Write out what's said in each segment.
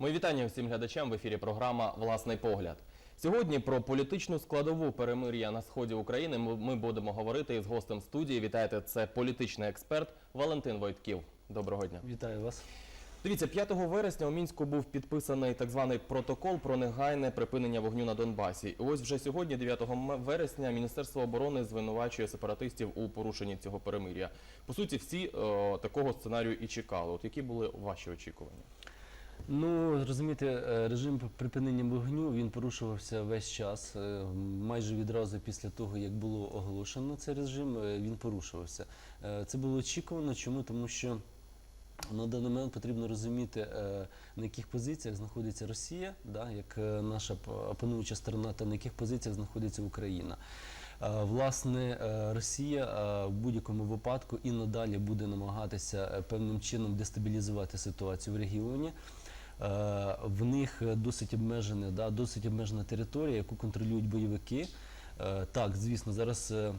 Мої вітання всім глядачам в ефірі програма Власний погляд. Сьогодні про політичну складову перемир'я на сході України ми будемо говорити із гостем студії. Вітайте, це політичний експерт Валентин Войтків. Доброго дня. Вітаю вас. Дивіться, 5 вересня у мінську був підписаний так званий протокол про негайне припинення вогню на Донбасі. І ось вже сьогодні, 9 вересня, Міністерство оборони звинувачує сепаратистів у порушенні цього перемир'я. По суті, всі е, такого сценарію і чекали. От які були ваші очікування? Ну розумієте, е, режим припинення вогню він порушувався весь час. Е, Майже відразу після того, як було оголошено цей режим, е, він порушувався. Це було очікувано. Чому? Тому що на даний момент потрібно розуміти, на яких позиціях знаходиться Росія, да, як наша опонуюча сторона, та на яких позиціях знаходиться Україна. Власне, Росія в будь-якому випадку і надалі буде намагатися певним чином дестабілізувати ситуацію в регіоні. Е, В них досить обмежена, да, досить обмежена територія, яку контролюють бойовики. Е, Так, звісно, зараз. е,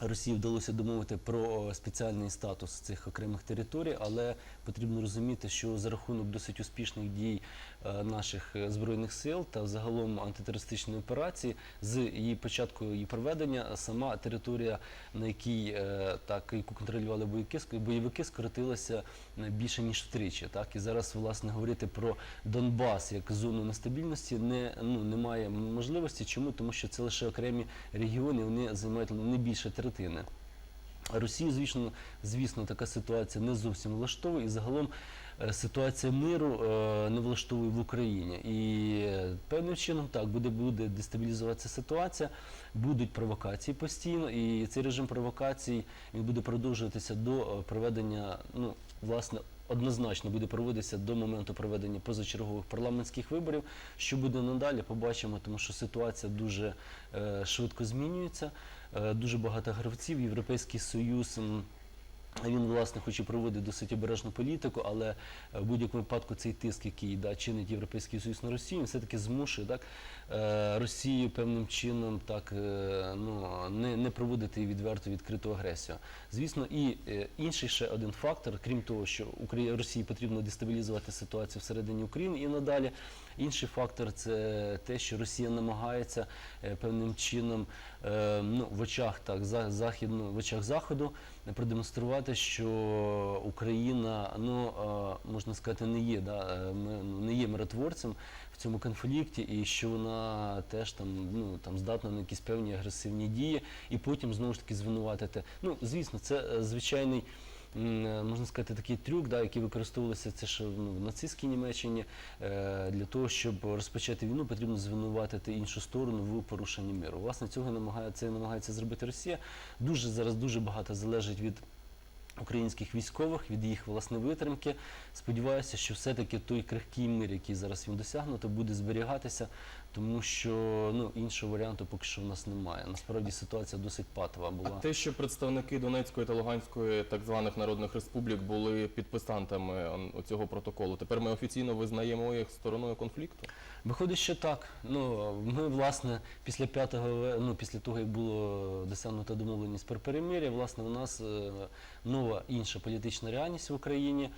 Росії вдалося домовити про спеціальний статус цих окремих територій, але потрібно розуміти, що за рахунок досить успішних дій наших е, збройних сил та загалом антитерористичної операції з її початку її проведення сама територія, на якій е, так яку контролювали бойовики, бойовики скоротилася е, більше ніж втричі. Так і зараз власне говорити про Донбас як зону нестабільності не ну немає можливості. Чому тому, що це лише окремі регіони, вони займають не більше третини. Росію, звісно, звісно, така ситуація не зовсім влаштовує, і загалом е, ситуація миру е, не влаштовує в Україні. І е, певним чином так буде, буде дестабілізуватися ситуація, будуть провокації постійно, і цей режим провокацій він буде продовжуватися до е, проведення, ну власне. Однозначно буде проводитися до моменту проведення позачергових парламентських виборів. Що буде надалі, побачимо, тому що ситуація дуже е, швидко змінюється. Е, дуже багато гравців. Європейський союз. Він власне хоче проводити досить обережну політику, але е, в будь-якому випадку цей тиск, який да, чинить Європейський Союз на Росію, він все-таки змушує так, е, Росію певним чином так, е, ну, не, не проводити відверту відкриту агресію. Звісно, і інший ще один фактор, крім того, що Украї- Росії потрібно дестабілізувати ситуацію всередині України і надалі. Інший фактор це те, що Росія намагається певним чином ну, в очах так за західну в очах заходу продемонструвати, що Україна ну е, можна сказати не є да, е, не є миротворцем в цьому конфлікті, і що вона теж там ну там здатна на якісь певні агресивні дії, і потім знову ж таки звинуватити. Ну звісно, це е, звичайний. Е, Можна сказати, такий трюк, да, який використовувався це ж ну, в нацистській Німеччині. Е, для того, щоб розпочати війну, потрібно звинуватити іншу сторону в порушенні миру. Власне, цього намагає, це намагається зробити Росія. Дуже зараз дуже багато залежить від українських військових, від їх власне витримки. Сподіваюся, що все-таки той крихкий мир, який зараз їм досягнуто, буде зберігатися, тому що ну, іншого варіанту поки що в нас немає. Насправді ситуація досить патова А була. те, що представники Донецької та Луганської так званих народних республік були підписантами м, цього протоколу, тепер ми офіційно визнаємо їх стороною конфлікту. Виходить, що так. Ну ми власне після 5 ве- ну після того, як було досягнуто домовленість про перемир'я, власне, у нас е, нова інша політична реальність в Україні.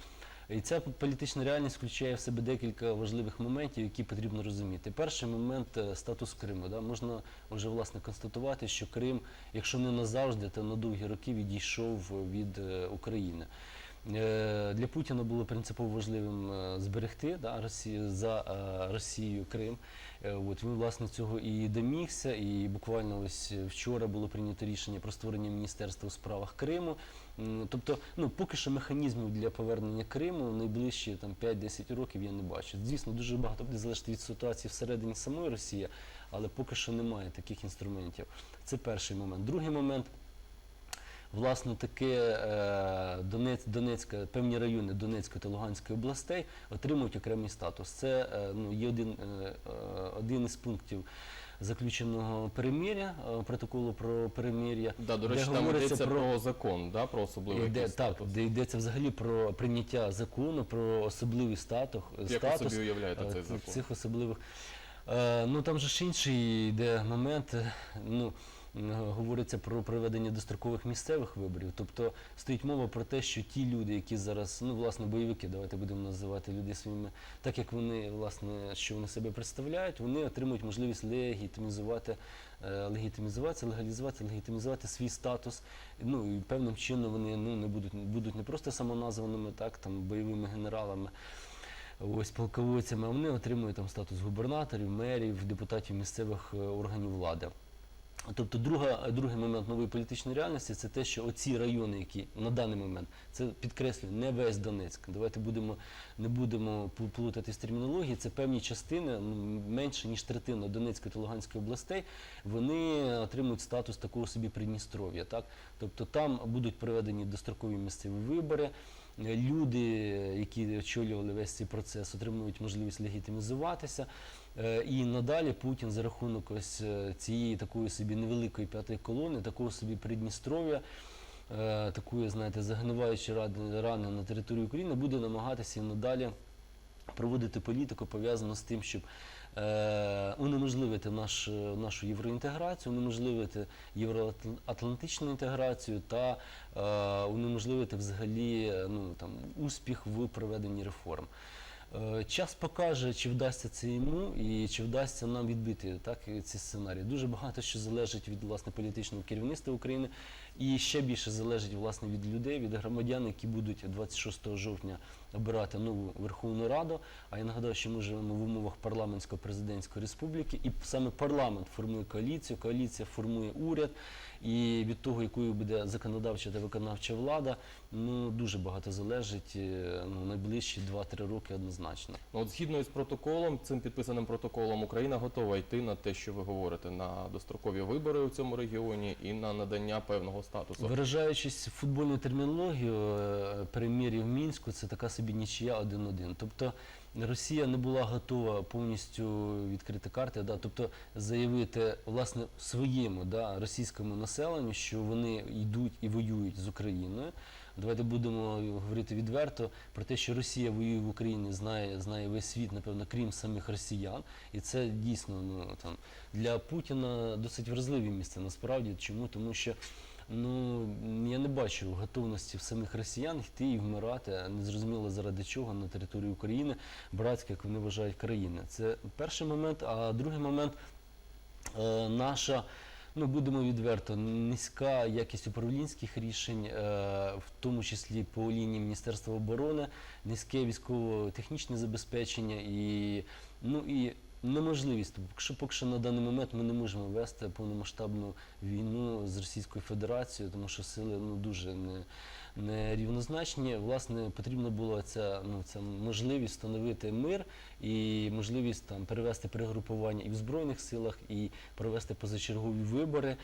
І ця політична реальність включає в себе декілька важливих моментів, які потрібно розуміти. Перший момент е, статус Криму. Да? Можна вже власне констатувати, що Крим, якщо не назавжди, то на довгі роки відійшов від е, України. Е, Для Путіна було принципово важливим е, зберегти да, Росію, за е, Росією Крим. От він власне цього і домігся, і буквально ось вчора було прийнято рішення про створення міністерства у справах Криму. Тобто, ну поки що механізмів для повернення Криму найближчі там 5-10 років я не бачу. Звісно, дуже багато буде залежати від ситуації всередині самої Росії, але поки що немає таких інструментів. Це перший момент. Другий момент. Власне, таке е, Донець, Донецька, певні райони Донецької та Луганської областей отримують окремий статус. Це е, ну, є один, е, один із пунктів заключеного перемиря, е, протоколу про перемир'я. Да, до де там йдеться про... закон, да, про особливий Йде, якийсь так, де йдеться взагалі про прийняття закону, про особливий статус, Як ви собі уявляєте цей закон? цих особливих. Ну там же ж інший йде момент. Ну, говориться про проведення дострокових місцевих виборів. Тобто стоїть мова про те, що ті люди, які зараз, ну власне, бойовики, давайте будемо називати людей своїми, так як вони власне, що вони себе представляють, вони отримують можливість легітимізувати, е, легітимізуватися, легалізувати, легітимізувати свій статус. Ну і певним чином вони ну не будуть будуть не просто самоназваними, так там бойовими генералами. Ось полководцями, а вони отримують там статус губернаторів, мерів, депутатів місцевих е, органів влади. Тобто, друга, другий момент нової політичної реальності це те, що оці райони, які на даний момент, це підкреслюю, не весь Донецьк. Давайте будемо не будемо пл- плутатись термінології. Це певні частини, ну, менше ніж третина Донецької та Луганської областей, вони отримують статус такого собі Придністров'я. Так? Тобто там будуть проведені дострокові місцеві вибори. Е, Люди, які очолювали весь цей процес, отримують можливість легітимізуватися. Е, І надалі Путін за рахунок ось е, цієї такої собі невеликої п'ятої колони, такого собі Придністров'я, такої, знаєте, загниваючої ради- рани на території України, буде намагатися і надалі проводити політику пов'язану з тим, щоб унеможливити наш, нашу євроінтеграцію, унеможливити євроатлантичну інтеграцію та е, унеможливити взагалі е, ну, там, успіх в проведенні реформ. Е, Час покаже, чи вдасться це йому і чи вдасться нам відбити так, ці сценарії. Дуже багато що залежить від власне політичного керівництва України, і ще більше залежить власне від людей, від громадян, які будуть 26 жовтня обирати нову Верховну Раду. А я нагадаю, що ми живемо в умовах парламентсько-президентської республіки, і саме парламент формує коаліцію, коаліція формує уряд. І від того, якою буде законодавча та виконавча влада, ну дуже багато залежить е, ну, найближчі 2-3 роки однозначно. Ну, от згідно із протоколом, цим підписаним протоколом, Україна готова йти на те, що ви говорите, на дострокові вибори у цьому регіоні і на надання певного статусу. Виражаючись футбольною термінологією, е, перемир'я в Мінську це така собі нічия 1-1. Тобто Росія не була готова повністю відкрити карти, да, тобто заявити власне своєму да, російському населенню, що вони йдуть і воюють з Україною. Давайте будемо говорити відверто про те, що Росія воює в Україні, знає, знає весь світ, напевно, крім самих росіян. І це дійсно ну, там, для Путіна досить вразливе місце насправді. Чому? Тому що ну, я не бачу готовності в самих росіян йти і вмирати, незрозуміло заради чого на території України, братські, як вони вважають, країни. Це перший момент, а другий момент е, наша. Ну, будемо відверто, низька якість управлінських рішень, е, в тому числі по лінії Міністерства оборони, низьке військово-технічне забезпечення і, ну, і неможливість. Що, поки що на даний момент ми не можемо вести повномасштабну війну з Російською Федерацією, тому що сили ну, дуже не, нерівнозначні. Власне, потрібно було ця, ну, ця можливість встановити мир і можливість там перевести перегрупування і в Збройних силах, і провести позачергові вибори.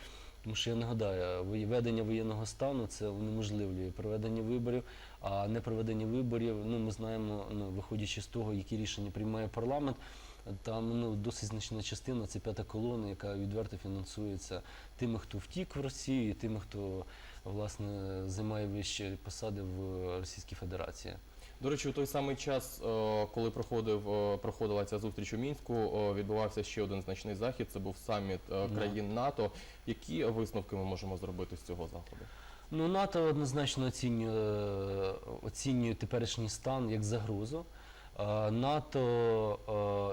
Тому що я нагадаю, воє- ведення воєнного стану це унеможливлює проведення виборів, а не проведення виборів, ну ми знаємо, ну виходячи з того, які рішення приймає парламент. Там ну досить значна частина це п'ята колона, яка відверто фінансується тими, хто втік в Росію, і тими, хто власне займає вищі посади в Російській Федерації. До речі, у той самий час, е, коли проходив, е, проходила ця зустріч у мінську, е, відбувався ще один значний захід. Це був саміт країн НАТО. Які висновки ми можемо зробити з цього заходу? Ну, НАТО однозначно оцінює, оцінює теперішній стан як загрозу. А НАТО,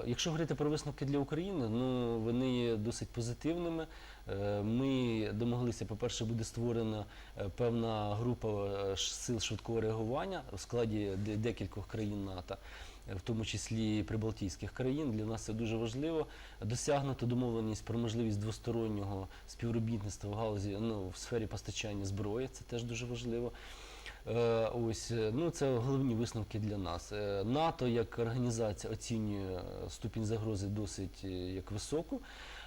е, якщо говорити про висновки для України, ну вони є досить позитивними. Е, Ми домоглися, по-перше, буде створена е, певна група е, сил швидкого реагування в складі декількох країн НАТО, е, в тому числі прибалтійських країн. Для нас це дуже важливо. Досягнуто домовленість про можливість двостороннього співробітництва в галузі ну, в сфері постачання зброї. Це теж дуже важливо. Е, Ось е, ну це головні висновки для нас. Е, НАТО як організація оцінює ступінь загрози досить як високу,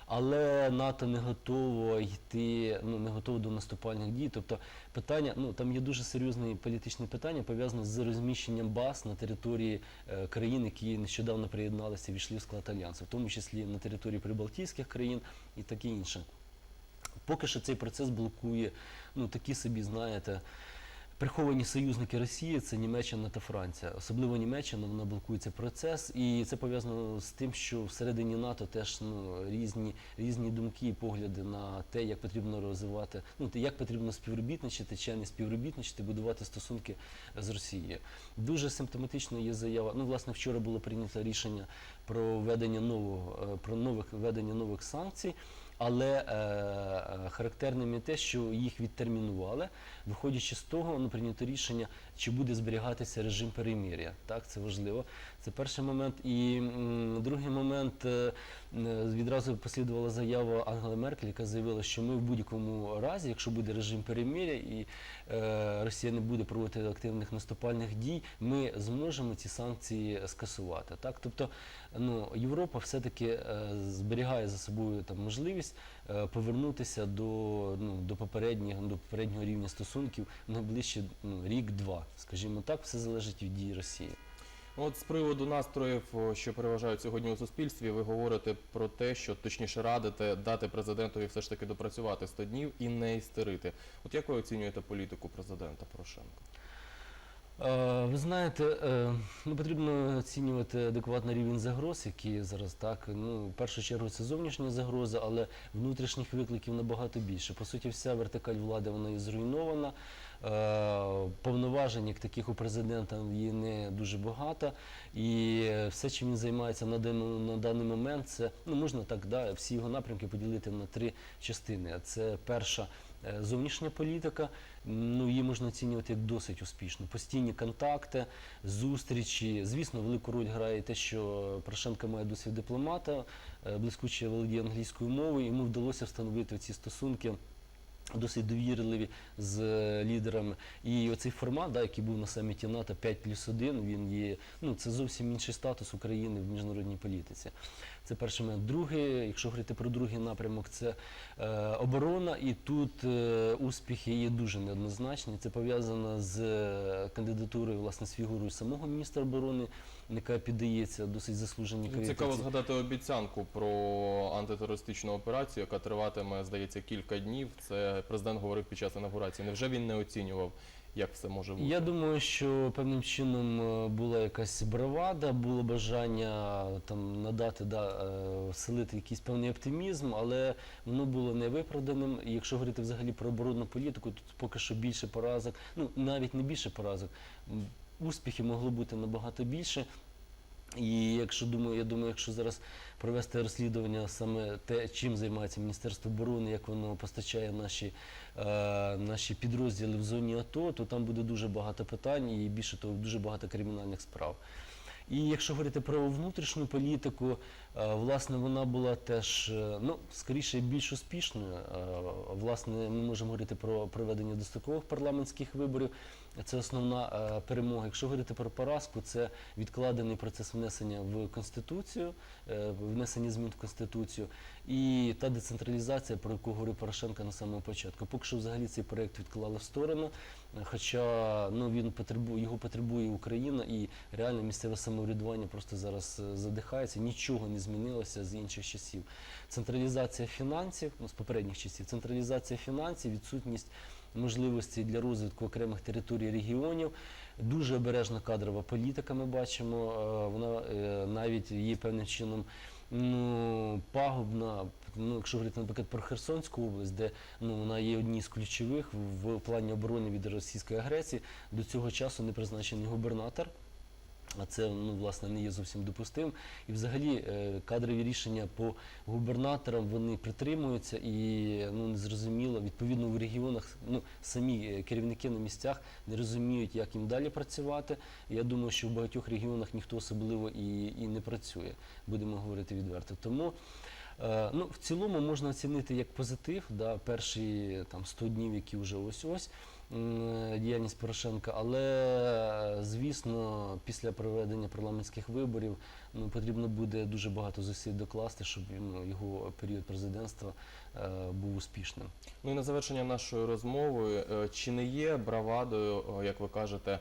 але НАТО не готово йти, ну не готово до наступальних дій. Тобто питання, ну там є дуже серйозне політичне питання пов'язане з розміщенням баз на території країн, які нещодавно приєдналися, війшли в склад альянсу, в тому числі на території прибалтійських країн і таке інше. Поки що цей процес блокує ну такі собі, знаєте. Приховані союзники Росії це Німеччина та Франція. Особливо Німеччина вона блокує цей процес, і це пов'язано з тим, що всередині НАТО теж ну, різні, різні думки і погляди на те, як потрібно розвивати, ну те, як потрібно співробітничати чи не співробітничати, будувати стосунки з Росією. Дуже симптоматично є заява. Ну, власне, вчора було прийнято рішення про введення нового е, про нових введення нових санкцій. Але е, е, характерним є те, що їх відтермінували, виходячи з того, ну прийнято рішення, чи буде зберігатися режим перемир'я. Так, це важливо. Це перший момент. І м, другий момент е, е, відразу послідувала заява Ангели Меркель, яка заявила, що ми в будь-якому разі, якщо буде режим перемир'я і е, Росія не буде проводити активних наступальних дій, ми зможемо ці санкції скасувати. Так, тобто, ну Європа все-таки е, зберігає за собою там можливість е, повернутися до, ну, до попереднього до попереднього рівня стосунків найближче ну, рік-два, скажімо так, все залежить від дії Росії. От з приводу настроїв, що переважають сьогодні у суспільстві, ви говорите про те, що точніше радите дати президентові все ж таки допрацювати 100 днів і не істерити. От як ви оцінюєте політику президента Порошенка? Е, Ви знаєте, е, ну, потрібно оцінювати адекватний рівень загроз, які зараз так. Ну, в першу чергу це зовнішня загроза, але внутрішніх викликів набагато більше. По суті, вся вертикаль влади вона є зруйнована. Е, Повноважень, як таких у президента, є не дуже багато. І все, чим він займається на даний, на даний момент, це ну можна так, да, всі його напрямки поділити на три частини. Це перша зовнішня політика. Ну, її можна оцінювати як досить успішно. Постійні контакти, зустрічі. Звісно, велику роль грає те, що Порошенко має досвід дипломата, е, блискуче володіє англійською мовою. Йому вдалося встановити ці стосунки. Досить довірливі з е, лідерами. І оцей формат, да, який був на саміті НАТО 5 плюс 1, він є, ну, це зовсім інший статус України в міжнародній політиці. Це перший момент. Другий, якщо говорити про другий напрямок, це е, оборона, і тут е, успіхи є дуже неоднозначні. Це пов'язано з е, кандидатурою, власне, з фігурою самого міністра оборони, яка піддається досить заслуженій Цікаво згадати обіцянку про антитерористичну операцію, яка триватиме, здається, кілька днів. Це президент говорив під час інаугурації. Невже він не оцінював, як все може бути? Я думаю, що певним чином е, була якась бравада, було бажання там надати да, е, вселити якийсь певний оптимізм, але воно було невиправданим. І якщо говорити взагалі про оборонну політику, тут поки що більше поразок, ну навіть не більше поразок. Успіхів могло бути набагато більше. І якщо думаю, я думаю, якщо зараз провести розслідування саме те, чим займається Міністерство оборони, як воно постачає наші, е, наші підрозділи в зоні АТО, то там буде дуже багато питань і більше того, дуже багато кримінальних справ. І якщо говорити про внутрішню політику, е, власне, вона була теж, е, ну, скоріше, більш успішною. Е, Власне, ми можемо говорити про проведення дострокових парламентських виборів. Це основна перемога. Якщо говорити про поразку, це відкладений процес внесення в Конституцію, внесення змін в Конституцію і та децентралізація, про яку говорив Порошенко на самому початку. Поки що взагалі цей проект відклали в сторону, хоча ну, він потребує, його потребує Україна і реально місцеве самоврядування просто зараз е, задихається, нічого не змінилося з інших часів. Централізація фінансів, ну, з попередніх часів, централізація фінансів, відсутність можливості для розвитку окремих територій регіонів. Дуже обережна кадрова політика. Ми бачимо. е, Вона е, навіть є певним чином ну, пагубна. Ну, якщо говорити, наприклад, про Херсонську область, де ну, вона є однією з ключових в, в плані оборони від російської агресії, до цього часу не призначений губернатор. А це ну власне не є зовсім допустим. І взагалі е, кадрові рішення по губернаторам вони притримуються і ну незрозуміло. Відповідно в регіонах ну самі е, керівники на місцях не розуміють, як їм далі працювати. Я думаю, що в багатьох регіонах ніхто особливо і, і не працює. Будемо говорити відверто. Тому. Е, Ну, в цілому можна оцінити як позитив, да, перші там 100 днів, які вже ось ось діяльність Порошенка, але звісно, після проведення парламентських виборів ну, потрібно буде дуже багато зусиль докласти, щоб ну, його період президентства е, був успішним. Ну і на завершення нашої розмови, е, чи не є бравадою, як ви кажете,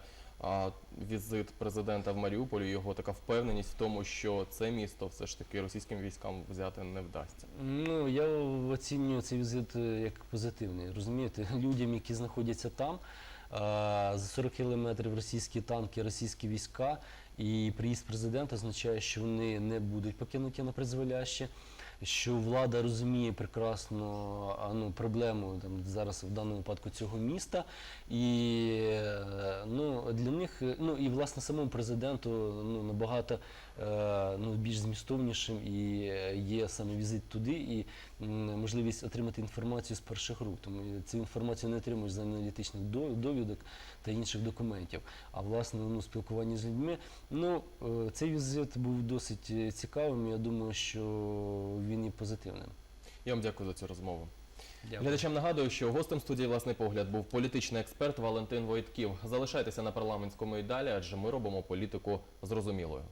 візит президента в Маріуполі, його така впевненість в тому, що це місто все ж таки російським військам взяти не вдасться? Ну, я оцінюю цей візит е, як позитивний. Розумієте, людям, які знаходяться там, за 40 кілометрів російські танки, російські війська, і приїзд президента означає, що вони не будуть покинуті на призволяще. Що влада розуміє прекрасно ну, проблему там зараз в даному випадку цього міста, і е, ну для них е, ну і власне самому президенту ну набагато е, ну більш змістовнішим і є саме візит туди і можливість отримати інформацію з перших рук. Тому цю інформацію не отримуєш з аналітичних довідок та інших документів. А власне ну, спілкування з людьми. Ну цей візит був досить цікавим. Я думаю, що він і позитивним. Я вам дякую за цю розмову. Дякую. Глядачам нагадую, що гостем студії власний погляд був політичний експерт Валентин Войтків. Залишайтеся на парламентському і далі, адже ми робимо політику зрозумілою.